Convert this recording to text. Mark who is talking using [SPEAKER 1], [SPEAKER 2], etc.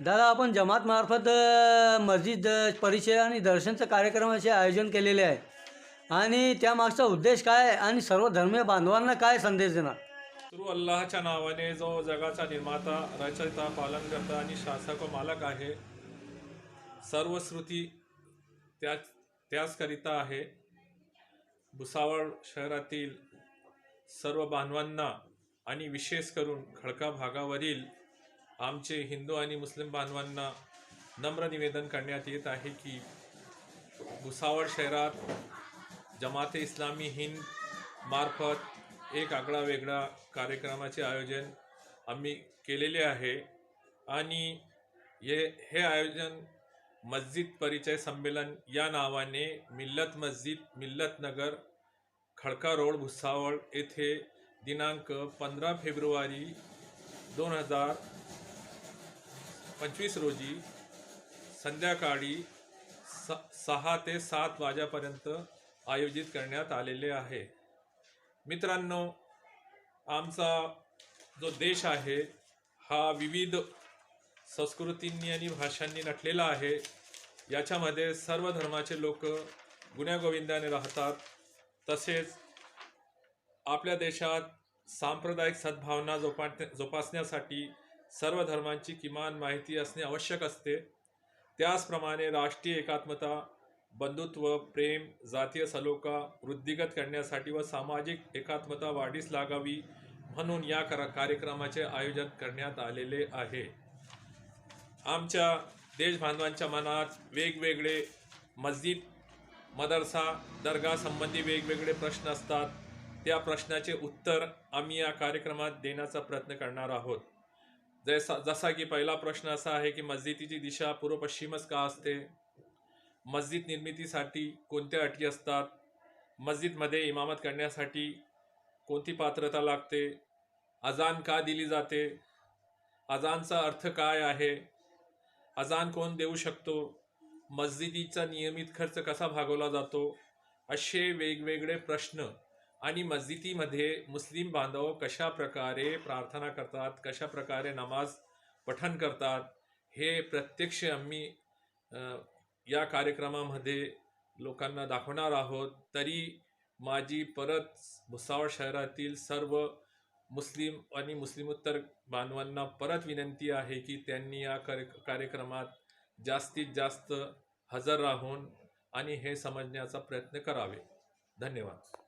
[SPEAKER 1] दादा आपण जमातमार्फत मस्जिद परिचय आणि दर्शनचं कार्यक्रमाचे आयोजन केलेले आहे. आणि त्यामागचा उद्देश काय आणि सर्व धर्मीय बांधवांना काय संदेश देणार?
[SPEAKER 2] सुरू अल्लाहच्या नावाने जो जगाचा निर्माता रचयिता पालनकर्ता आणि शासक व मालक आहे सर्व श्रुती त्याच त्याचकरिता आहे. भुसावळ शहरातील सर्व बांधवांना आणि विशेष करून खडका भागावरील आमचे हिंदू आणि मुस्लिम बांधवांना नम्र निवेदन करण्यात येत आहे की भुसावळ शहरात जमाते इस्लामी हिंद मार्फत एक आगळा वेगळा कार्यक्रमाचे आयोजन आम्ही केलेले आहे. आणि हे हे आयोजन मस्जिद परिचय संमेलन या नावाने मिल्लत मस्जिद मिल्लत नगर खडका रोड भुसावळ येथे दिनांक पंधरा फेब्रुवारी दोन हजार पंचवीस रोजी संध्याकाळी स सहा ते सात वाजेपर्यंत आयोजित करण्यात आलेले आहे. मित्रांनो आमचा जो देश आहे हा विविध संस्कृतींनी आणि भाषांनी नटलेला आहे. याच्यामध्ये सर्व धर्माचे लोक गुण्यागोविंदाने राहतात. तसेच आपल्या देशात सांप्रदायिक सद्भावना जोपा जोपासण्यासाठी सर्व धर्मांची किमान माहिती असणे आवश्यक असते. त्याचप्रमाणे राष्ट्रीय एकात्मता बंधुत्व प्रेम जातीय सलोखा वृद्धिगत करण्यासाठी व सामाजिक एकात्मता वाढीस लागावी म्हणून या करा कार्यक्रमाचे आयोजन करण्यात आलेले आहे. आमच्या देशबांधवांच्या मनात वेगवेगळे मस्जिद मदरसा दर्गा संबंधी वेगवेगळे प्रश्न असतात. त्या प्रश्नाचे उत्तर आम्ही या कार्यक्रमात देण्याचा प्रयत्न करणार आहोत. जसा जसा की पहिला प्रश्न असा आहे की मस्जिदीची दिशा पूर्व पश्चिमच का असते? मस्जिद निर्मितीसाठी कोणत्या अटी असतात? मस्जिदमध्ये इमामत करण्यासाठी कोणती पात्रता लागते? अजान का दिली जाते? अजानचा अर्थ काय आहे? अजान कोण देऊ शकतो? मस्जिदीचा नियमित खर्च कसा भागवला जातो? असे वेगवेगळे प्रश्न आणि मस्जिदीमध्ये मुस्लिम बांधव कशा प्रकारे प्रार्थना करतात कशा प्रकारे नमाज पठण करतात हे प्रत्यक्ष आम्ही या कार्यक्रमामध्ये लोकांना दाखवणार आहोत. तरी माझी परत भुसावळ शहरातील सर्व मुस्लिम आणि मुस्लिमोत्तर बांधवांना परत विनंती आहे की त्यांनी या कार्य कार्यक्रमात जास्तीत जास्त हजर राहून आणि हे समजण्याचा प्रयत्न करावे. धन्यवाद.